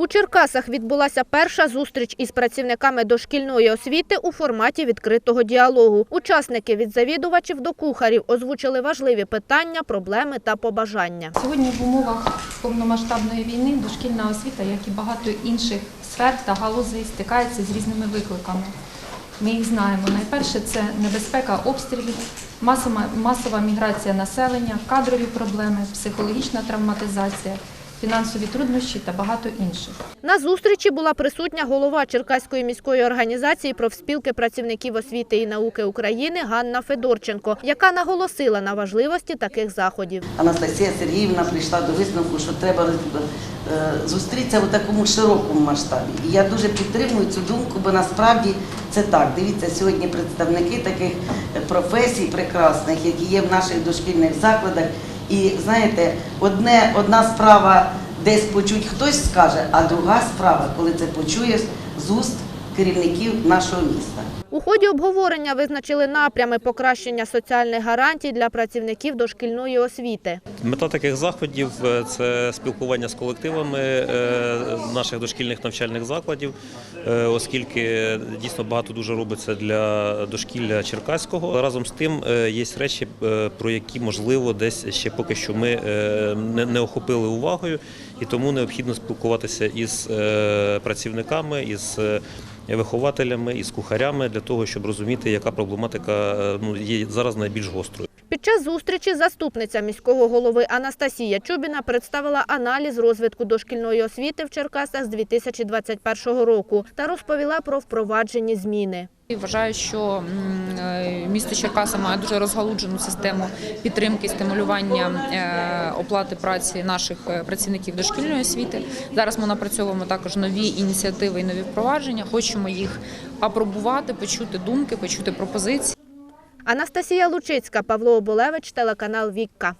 У Черкасах відбулася перша зустріч із працівниками дошкільної освіти у форматі відкритого діалогу. Учасники від завідувачів до кухарів озвучили важливі питання, проблеми та побажання. Сьогодні в умовах повномасштабної війни дошкільна освіта, як і багато інших сфер та галузей, стикається з різними викликами. Ми їх знаємо. Найперше це небезпека обстрілів, масова, масова міграція населення, кадрові проблеми, психологічна травматизація, фінансові труднощі та багато інших. На зустрічі була присутня голова Черкаської міської організації профспілки працівників освіти і науки України Ганна Федорченко, яка наголосила на важливості таких заходів. Анастасія Сергіївна прийшла до висновку, що треба е, зустрітися у такому широкому масштабі. І я дуже підтримую цю думку, бо насправді це так. Дивіться, сьогодні представники таких професій прекрасних, які є в наших дошкільних закладах. І знаєте, одне, одна справа десь почуть хтось скаже, а друга справа, коли це почуєш з уст керівників нашого міста. У ході обговорення визначили напрями покращення соціальних гарантій для працівників дошкільної освіти. Мета таких заходів е, це спілкування з колективами е, наших дошкільних навчальних закладів, е, оскільки дійсно багато дуже робиться для дошкілля Черкаського. Разом з тим є речі, про які можливо десь ще поки що ми не- охопили увагою, і тому необхідно спілкуватися із працівниками, із вихователями, із кухарями для того, щоб розуміти, яка проблематика е, ну, є зараз найбільш гострою. Під час зустрічі заступниця міського голови Анастасія Чубіна представила аналіз розвитку дошкільної освіти в Черкасах з 2021 року та розповіла про впроваджені зміни. Вважаю, що е, місто Черкаса має дуже розгалуджену систему підтримки, стимулювання е, оплати праці наших е, працівників дошкільної освіти. Зараз ми напрацьовуємо також нові ініціативи і нові впровадження. Хочемо їх апробувати, почути думки, почути пропозиції. Анастасія Лучицька, Павло Оболевич, телеканал Вікка.